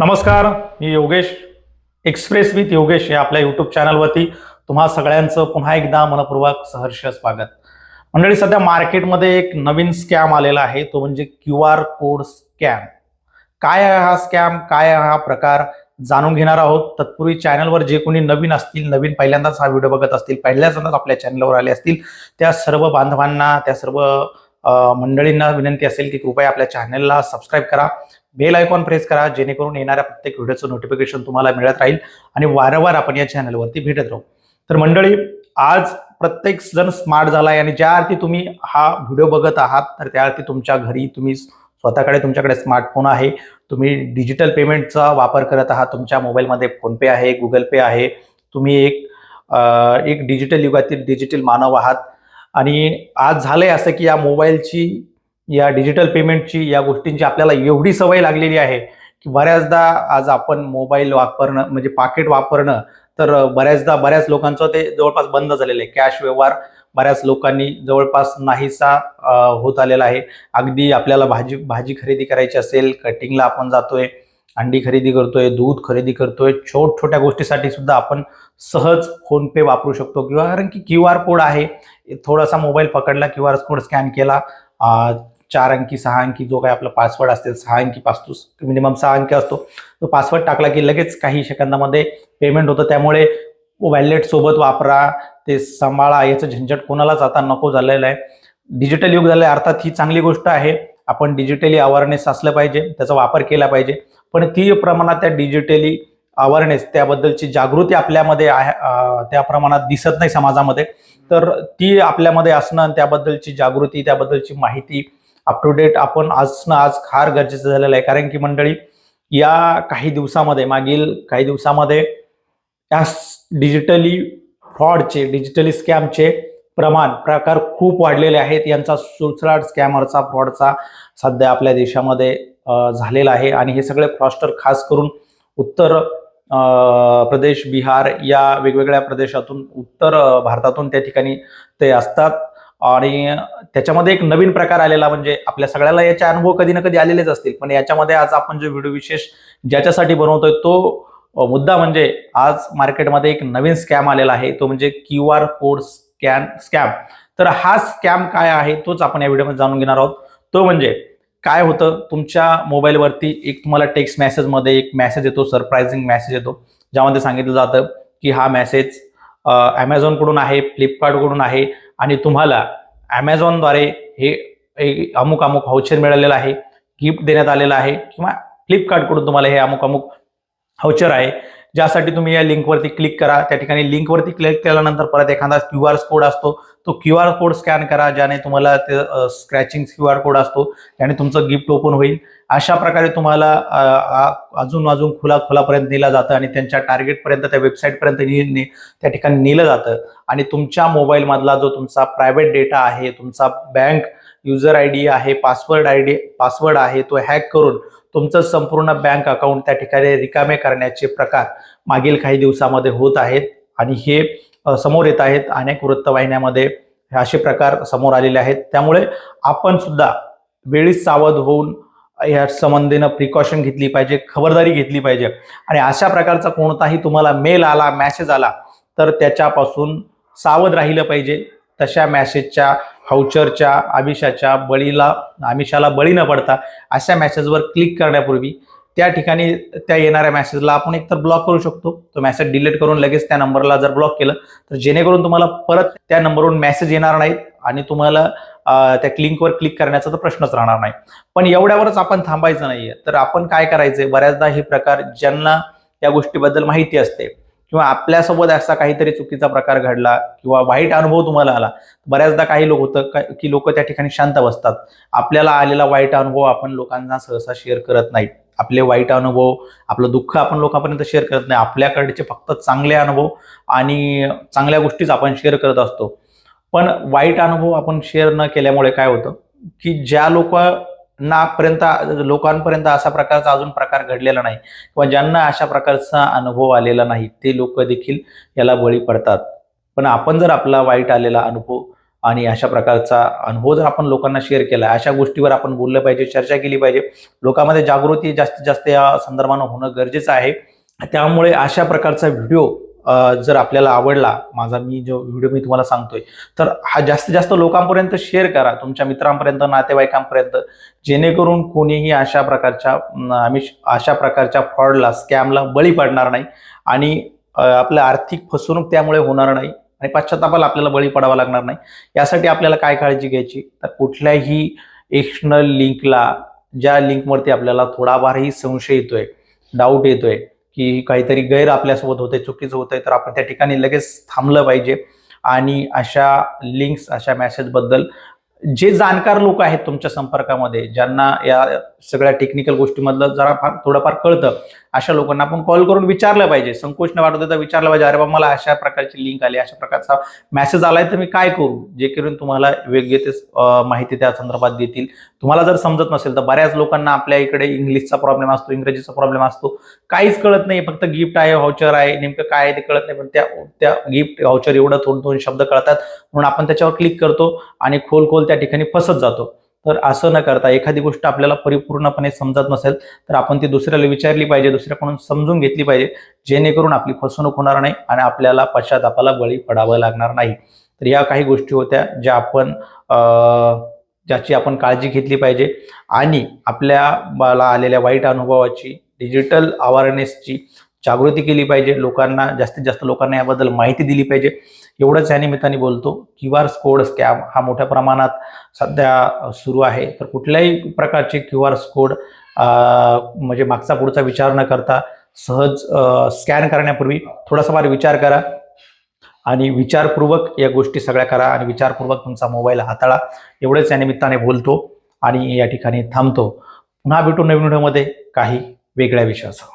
नमस्कार मी Yogesh express with Yogesh या आपल्या यूट्यूब चॅनलवरती तुम्हा सगळ्यांचं पुन्हा एकदा मनपूर्वक सहर्ष स्वागत. मंडळी सध्या मार्केटमध्ये एक नवीन स्कॅम आलेला आहे तो म्हणजे क्यू आर कोड स्कॅम काय आहे हा स्कॅम काय आहे हा प्रकार? जाणून घेणार आहोत. तत्पूर्वी चॅनलवर जे कोणी नवीन असतील नवीन पहिल्यांदाच हा व्हिडिओ बघत असतील पहिल्यांदाच आपल्या चॅनलवर आले असतील त्या सर्व बांधवांना त्या सर्व मंडळींना विनंती असेल की कृपया आपल्या चॅनलला सबस्क्राईब करा. बेल आयकॉन प्रेस करा जेणेकरून येणाऱ्या प्रत्येक व्हिडिओचं नोटिफिकेशन तुम्हाला मिळत राहील आणि वारंवार आपण या चॅनलवरती भेटत राहू. तर मंडळी आज प्रत्येक जण स्मार्ट झालाय आणि ज्या अर्थी तुम्ही हा व्हिडिओ बघत आहात तर त्या अर्थी तुमच्या घरी तुम्ही स्वतःकडे तुमच्याकडे स्मार्टफोन आहे. तुम्ही डिजिटल पेमेंटचा वापर करत आहात तुमच्या मोबाईलमध्ये फोनपे आहे गुगल पे आहे. तुम्ही एक एक डिजिटल युगातील डिजिटल मानव आहात. आणि आज झालंय असं की या मोबाईलची या डिजिटल पेमेंटची या गोष्टींची आपल्याला एवढी सवय लागलेली आहे की बऱ्याचदा आज आपण मोबाईल वापरणं म्हणजे पाकिट वापरणं तर बऱ्याचदा बऱ्याच लोकांचं ते जवळपास बंद झालेलं आहे. कॅश व्यवहार बऱ्याच लोकांनी जवळपास नाहीसा होत आलेला आहे. अगदी आपल्याला भाजी भाजी खरेदी करायची असेल कटिंगला आपण जातोय अंडी खरेदी करतोय दूध खरेदी करतोय छोट छोट्या गोष्टीसाठी सुद्धा आपण सहज फोनपे वापरू शकतो. किंवा कारण की क्यू आर कोड आहे थोडासा मोबाईल पकडला क्यू आर कोड स्कॅन केला चार अंकी सहा अंकी जो काही आपला पासवर्ड असेल सहा अंकी पासून मिनिमम सहा अंकी असतो. तो पासवर्ड टाकला की लगेच काही सेकंदामध्ये पेमेंट होतं. त्यामुळे वॅलेट सोबत वापरा ते सांभाळा याचं झंझट कोणालाच आता नको झालेलं आहे. डिजिटल युग झालं आहे अर्थात ही चांगली गोष्ट आहे. आपण डिजिटली अवेअरनेस असलं पाहिजे त्याचा वापर केला पाहिजे. पण ती प्रमाणात त्या डिजिटली अवेअरनेस त्याबद्दलची जागृती आपल्यामध्ये आहे त्या प्रमाणात दिसत नाही समाजामध्ये. तर ती आपल्यामध्ये असणं आणि त्याबद्दलची जागृती त्याबद्दलची माहिती अप टू डेट आपण आजनं आज फार गरजेचं झालेलं आहे. कारण की मंडळी या काही दिवसामध्ये मागील काही दिवसामध्ये या डिजिटली फ्रॉडचे डिजिटली स्कॅमचे प्रमाण प्रकार खूप वाढलेले आहेत. यांचा सुळसुळाट स्कॅमरचा फ्रॉडचा सध्या आपल्या देशामध्ये झालेला आहे. आणि हे सगळे फ्रॉस्टर खास करून उत्तर प्रदेश बिहार या वेगवेगळ्या प्रदेशातून उत्तर भारतातून त्या ठिकाणी ते असतात. आणि त्याच्यामध्ये एक नवीन प्रकार आलेला म्हणजे आपल्या सगळ्याला याचे अनुभव कधी ना कधी आलेलेच असतील. पण याच्यामध्ये आज आपण जो व्हिडिओ विशेष ज्याच्यासाठी बनवतोय तो मुद्दा म्हणजे आज मार्केटमध्ये एक नवीन स्कॅम आलेला आहे. तो म्हणजे Q R code scan scam. तर हा स्कॅम काय आहे तोच आपण या व्हिडिओमध्ये जाणून घेणार आहोत. तो म्हणजे काय होतं? तुमच्या मोबाईलवरती एक तुम्हाला टेक्स्ट मेसेजमध्ये एक मेसेज येतो सरप्रायझिंग मेसेज येतो. ज्यामध्ये सांगितलं जातं की हा मेसेज ॲमेझॉनकडून आहे फ्लिपकार्टकडून आहे. आणि तुम्हाला ॲमेझॉनद्वारे हे अमुक अमुक व्हाउचर मिळालेलं आहे गिफ्ट देण्यात आलेलं आहे किंवा फ्लिपकार्टकडून तुम्हाला हे अमुक अमुक व्हाउचर आहे. ज्यासाठी तुम्ही या लिंकवरती क्लिक करा. त्या ठिकाणी लिंकवरती क्लिक केल्यानंतर परत एखादा क्यू आर कोड असतो. तो क्यू आर कोड स्कॅन करा ज्याने तुम्हाला ते स्क्रॅचिंग क्यू आर कोड असतो. त्याने तुमचं गिफ्ट ओपन होईल. अशा प्रकारे तुम्हाला आ- अजून अजून खुला खुलापर्यंत नेलं जातं आणि त्यांच्या टार्गेटपर्यंत त्या वेबसाईटपर्यंत ने- त्या ठिकाणी नेलं जातं. आणि तुमच्या मोबाईलमधला जो तुमचा प्रायव्हेट डेटा आहे तुमचा बँक युजर आय डी आहे पासवर्ड आय डी पासवर्ड आहे तो हॅक करून तुमचं संपूर्ण बँक अकाउंट त्या ठिकाणी रिकामे करण्याचे प्रकार मागील काही दिवसामध्ये होत आहेत. आणि हे समोर येत आहेत. अनेक वृत्तवाहिन्यामध्ये हे असे प्रकार समोर आलेले आहेत. त्यामुळे आपण सुद्धा वेळीच सावध होऊन या संबंधीनं प्रिकॉशन घेतली पाहिजे खबरदारी घेतली पाहिजे. आणि अशा प्रकारचा कोणताही तुम्हाला मेल आला मॅसेज आला तर त्याच्यापासून सावध राहिलं पाहिजे. तशा मॅसेजच्या हाउचरच्या आमिषाच्या बळीला आमिषाला बळी न पडता अशा मेसेजवर क्लिक करण्यापूर्वी त्या ठिकाणी त्या येणाऱ्या मेसेजला आपण एकतर ब्लॉक करू शकतो. तो मेसेज डिलीट करून लगेच त्या नंबरला जर ब्लॉक केलं तर जेणेकरून तुम्हाला परत त्या नंबरवरून मेसेज येणार नाहीत आणि तुम्हाला त्या लिंकवर क्लिक करण्याचा तर प्रश्नच राहणार नाही. पण एवढ्यावरच आपण थांबायचं नाहीये. तर आपण काय करायचंय? बऱ्याचदा हे प्रकार ज्यांना या गोष्टीबद्दल माहिती असते किंवा आपल्यासोबत असा काहीतरी चुकीचा प्रकार घडला किंवा वाईट अनुभव तुम्हाला आला बऱ्याचदा काही लोक होतं की लोक त्या ठिकाणी शांत बसतात. आपल्याला आलेला वाईट अनुभव आपण लोकांना सहसा शेअर करत नाहीत आपले वाईट अनुभव आपलं दुःख आपण लोकांपर्यंत शेअर करत नाही. आपल्याकडचे फक्त चांगले अनुभव आणि चांगल्या गोष्टीच आपण शेअर करत असतो. पण वाईट अनुभव आपण शेअर न केल्यामुळे काय होतं की ज्या लोक नापर्यंत लोकांपर्यंत असा प्रकारचा अजून प्रकार घडलेला नाही. किंवा ज्यांना अशा प्रकारचा अनुभव आलेला नाही ते लोक देखील याला बळी पडतात. पण आपण जर आपला वाईट आलेला अनुभव आणि अशा प्रकारचा अनुभव जर आपण लोकांना शेअर केला अशा गोष्टीवर आपण बोललं पाहिजे चर्चा केली पाहिजे. लोकांमध्ये जागृती जास्तीत जास्त या संदर्भानं होणं गरजेचं आहे. त्यामुळे अशा प्रकारचा व्हिडिओ जर आपल्याला आवडला माझा मी जो व्हिडिओ मी तुम्हाला सांगतोय तर हा जास्तीत जास्त लोकांपर्यंत शेअर करा तुमच्या मित्रांपर्यंत नातेवाईकांपर्यंत जेणेकरून कोणीही अशा प्रकारच्या आम्ही अशा प्रकारच्या फ्रॉडला स्कॅमला बळी पडणार नाही आणि आपलं आर्थिक फसवणूक त्यामुळे होणार नाही आणि पश्चातापाला आपल्याला बळी पडावा लागणार नाही. यासाठी आपल्याला काय काळजी घ्यायची? तर कुठल्याही एक्सटर्नल लिंकला ज्या लिंकवरती आपल्याला थोडाफारही संशय येतोय डाऊट येतोय की काहीतरी गैर आपल्यासोबत होते चुकीचं होतंय तर आपण त्या ठिकाणी लगेच थांबलं पाहिजे. आणि अशा लिंक्स अशा मेसेजबद्दल जे जाणकार लोक आहेत तुमच्या संपर्कामध्ये ज्यांना या सगळ्या टेक्निकल गोष्टीमधलं जरा फार थोडंफार कळतं. अशा लोकांना आपण कॉल करून विचारलं पाहिजे. संकोच न वाटत होता विचारलं पाहिजे अरे बाबा मला अशा प्रकारची लिंक आली अशा प्रकारचा मेसेज आलाय तर मी काय करू? जे करून तुम्हाला योग्य ते माहिती त्या संदर्भात देतील. तुम्हाला जर समजत नसेल तर बऱ्याच लोकांना आपल्या इकडे इंग्लिशचा प्रॉब्लेम असतो इंग्रजीचा प्रॉब्लेम असतो. काहीच कळत नाही फक्त गिफ्ट आहे व्हाउचर आहे नेमकं काय आहे ते कळत नाही पण त्या त्या गिफ्ट व्हाउचर एवढं थोडं दोन शब्द कळतात. म्हणून आपण त्याच्यावर क्लिक करतो आणि खोल खोल त्या ठिकाणी फसत जातो. तर असं न करता एखादी गोष्ट आपल्याला परिपूर्णपणे समजत नसेल तर आपण ती दुसऱ्याला विचारली पाहिजे दुसऱ्याकडून समजून घेतली पाहिजे जेणेकरून आपली फसवणूक होणार नाही आणि आपल्याला पश्चातापाला बळी पडावं लागणार नाही. तर या काही गोष्टी होत्या ज्या आपण ज्याची आपण काळजी घेतली पाहिजे आणि आपल्या आलेल्या वाईट अनुभवाची डिजिटल अवेअरनेसची जागृती केली पाहिजे लोकांना जास्तीत जास्त लोकांना याबद्दल माहिती दिली पाहिजे. एवढंच या निमित्ताने बोलतो क्यू आर कोड स्कॅम हा मोठ्या प्रमाणात सध्या सुरू आहे. तर कुठल्याही प्रकारचे क्यू आर कोड म्हणजे मागचा पुढचा विचार न करता सहज स्कॅन करण्यापूर्वी थोडासा फार विचार करा आणि विचारपूर्वक या गोष्टी सगळ्या करा आणि विचारपूर्वक तुमचा मोबाईल हाताळा. एवढंच या निमित्ताने बोलतो आणि या ठिकाणी थांबतो. पुन्हा भेटू नवीन व्हिडिओमध्ये काही वेगळ्या विषयासह.